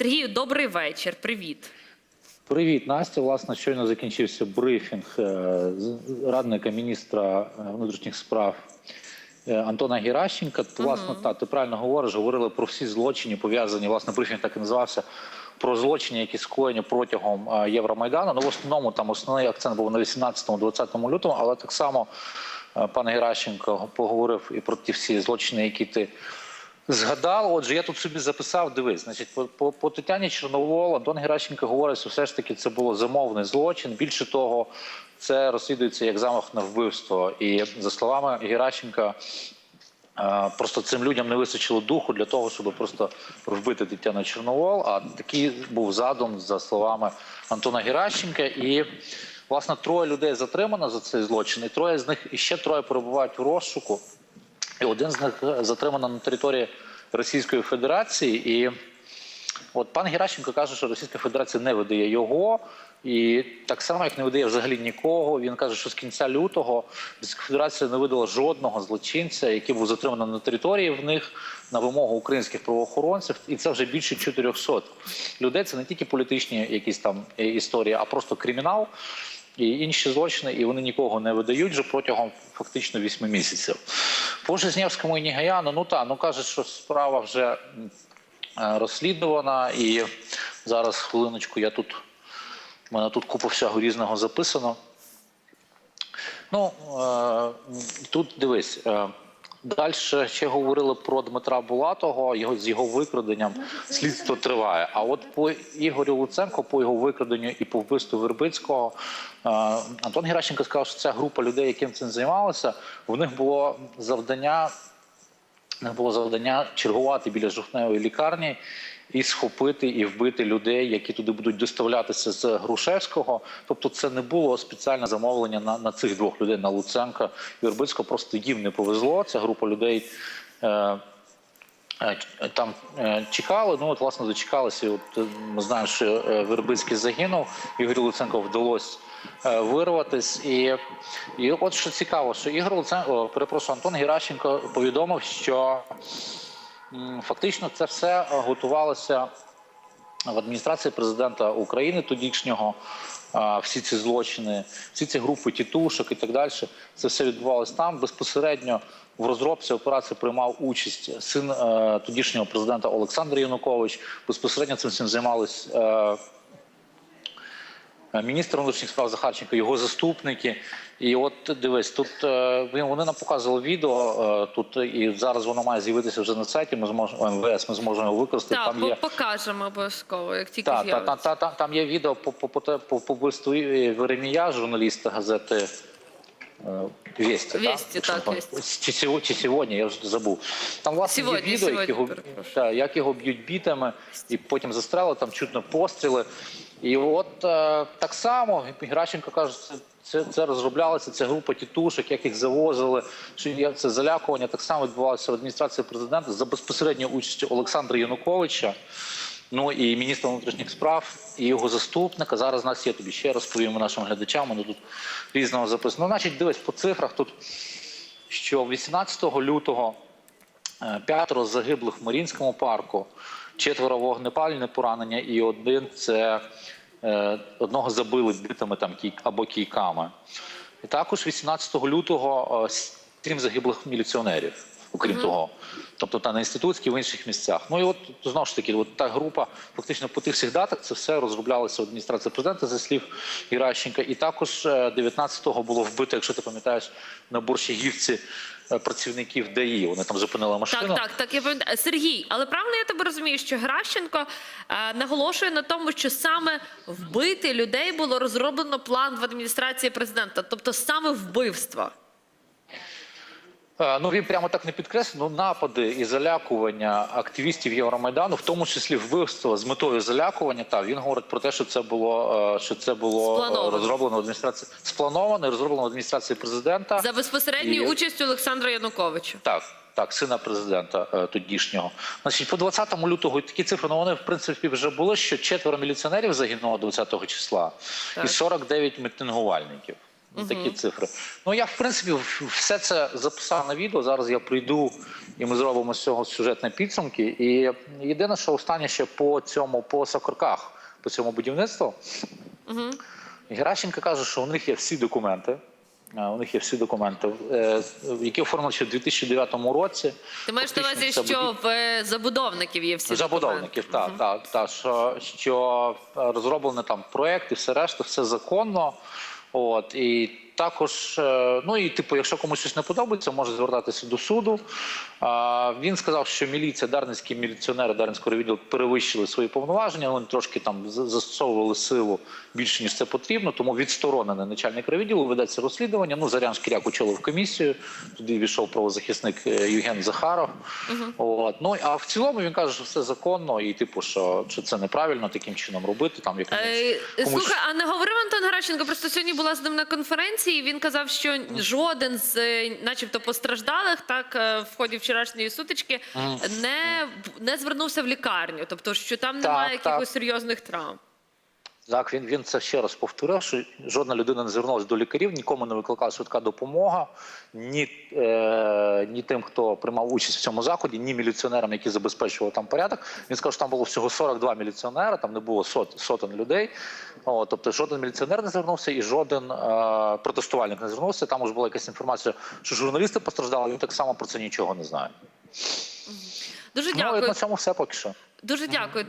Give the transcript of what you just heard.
Сергію, добрий вечір. Привіт. Привіт, Настя. Власне, щойно закінчився брифінг е, радника міністра е, внутрішніх справ е, Антона Геращенка. То, Власне, та ти правильно говориш, говорили про всі злочини, пов'язані. Власне, брифінг так і називався. Про злочини, які скоєні протягом Євромайдану. Ну, в основному там основний акцент був на 18-20 лютому, але так само пан Геращенко поговорив і про ті всі злочини, які ти Згадав, отже, я тут собі записав. Дивись, значить, по, по, по Тетяні Чорновол Антон Геращенко говорить, що все ж таки це було замовний злочин. Більше того, це розслідується як замах на вбивство. І за словами Геращенка, е, просто цим людям не вистачило духу для того, щоб просто вбити Тетяну Чорновол. А такий був задум, за словами Антона Геращенка. І власне троє людей затримано за цей злочин, і троє з них і ще троє перебувають у розшуку. Один з них е, затримано на території Російської Федерації. І от пан Геращенко каже, що Російська Федерація не видає його. І так само, як не видає взагалі нікого. Він каже, що з кінця лютого Російська Федерація не видала жодного злочинця, який був затриманий на території в них на вимогу українських правоохоронців. І це вже більше 400 людей. Це не тільки політичні якісь там е, історії, а просто кримінал і інші злочини, і вони нікого не видають вже протягом фактично вісьми місяців. По Жизнєвському і Нігаяну, ну так, ну кажуть, що справа вже е, розслідувана, і зараз хвилиночку я тут. У мене тут купа всього різного записано. Ну е, тут дивись. Е, Далі ще говорили про Дмитра Булатого, його з його викраденням слідство триває. А от по Ігорю Луценко, по його викраденню і по вбивству Вербицького, е, Антон Геращенко сказав, що ця група людей, яким цим займалися, в них було завдання них було завдання чергувати біля жовтневої лікарні і схопити і вбити людей, які туди будуть доставлятися з Грушевського. Тобто, це не було спеціальне замовлення на, на цих двох людей на Луценка і Вербицького. Просто їм не повезло. Ця група людей. Е, е, там е, чекали, ну от власне дочекалися. І От е, ми знаємо, що Вербицький загинув, Ігорю Луценко вдалося вирватись. І, і от що цікаво, що Ігор Луценко, перепрошую, Антон Геращенко повідомив, що фактично це все е, готувалося в адміністрації президента України тодішнього. Всі ці злочини, всі ці групи тітушок і так далі, це все відбувалося там. Безпосередньо в розробці операції приймав участь син е, тодішнього президента Олександр Янукович. Безпосередньо цим всім займались е, е, міністр внутрішніх справ Захарченко, його заступники. І от дивись, тут е, вони нам показували відео е, тут, і зараз воно має з'явитися вже на сайті. Ми зможемо МВС, ми зможемо його використати. Так, там є покажемо обов'язково, як тільки та, та, та, та, та, там є відео по, по, по, по, по вбивству Веремія, журналіста газети Вісті. «Вести», Якщо так, «Вести». Чи, чи сьогодні, я вже забув. Там, власне, Сьогодні, є відео, сьогодні, як його, та, як його б'ють бітами, і потім застрелили, там чутно постріли. І от е, так само Геращенко каже, це, це, це розроблялося, це група тітушок, як їх завозили, що це залякування так само відбувалося в адміністрації президента за безпосередньою участю Олександра Януковича. Ну і міністра внутрішніх справ, і його заступника. Зараз нас є тобі ще розповімо нашим глядачам. Воно тут різного записано. Ну, значить, дивись по цифрах тут, що 18 лютого е, п'ятеро загиблих в Марінському парку, четверо вогнепальне поранення, і один це е, одного забили битами там або кійками. І також 18 лютого е, сім загиблих міліціонерів, окрім того. Тобто та на інститутській в інших місцях. Ну і от знову ж таки, от та група фактично по тих всіх датах це все розроблялося в адміністрації президента за слів Геращенка. І також е, 19-го було вбито, якщо ти пам'ятаєш, на Борщагівці е, працівників ДАІ. Вони там зупинили машину. Так, так, так. Я пам'ятаю. Сергій, але правильно я тебе розумію, що Геращенко е, наголошує на тому, що саме вбити людей було розроблено план в адміністрації президента, тобто саме вбивство. Е, Ну він прямо так не підкреслив. Ну, напади і залякування активістів Євромайдану, в тому числі вбивство з метою залякування. Та він говорить про те, що це було е, що це було е, Сплановано. розроблено адміністрації сплановано і розроблено адміністрації президента. За безпосередньою І- участю Олександра Януковича. Так, так, сина президента тодішнього. Значить, по 20 лютого такі цифри, ну вони в принципі вже були, що четверо міліціонерів загинуло 20 числа Так. і 49 мітингувальників. Такі цифри. Ну я в принципі все це записав на відео. Зараз я прийду і ми зробимо з цього сюжетні підсумки. І єдине, що останнє ще по цьому по сокорках, по цьому будівництву. Геращенко каже, що у них є всі документи. У них є всі документи, е, які оформлені ще в 2009 році. Ти маєш на увазі, що в е, забудовників є всі Забудовників, так, так, так, що, що е, там проект і все решта, все законно. От і також, е, ну і типу, якщо комусь щось не подобається, може звертатися до суду. Він сказав, що міліція, дарницькі міліціонери Дарницького відділу перевищили свої повноваження. Вони трошки там застосовували силу більше ніж це потрібно. Тому відсторонений начальник райвідділу ведеться розслідування. Ну Зарян Шкіряк очолив комісію. Туди війшов правозахисник е, Євген Захаров. От ну а в цілому він каже, що все законно, і типу, що, що це неправильно таким чином робити. Там якомусь Е, комусь- Слухай, а не говорив Антон Геращенко, просто сьогодні була з ним на конференції. І Він казав, що жоден з, е, начебто, постраждалих, так е, в ході вчорашньої сутички, не, не звернувся в лікарню, тобто, що там немає так. якихось серйозних травм. Так, він, він це ще раз повторив, що жодна людина не звернулася до лікарів, нікому не викликала швидка допомога, ні, е, ні тим, хто приймав участь в цьому заході, ні міліціонерам, які забезпечували там порядок. Він сказав, що там було всього 42 міліціонера, там не було сот, сотень людей. О, тобто жоден міліціонер не звернувся і жоден е, протестувальник не звернувся. Там уже була якась інформація, що журналісти постраждали. Він так само про це нічого не знає. Дуже Ну на цьому все поки що. Дуже дякую.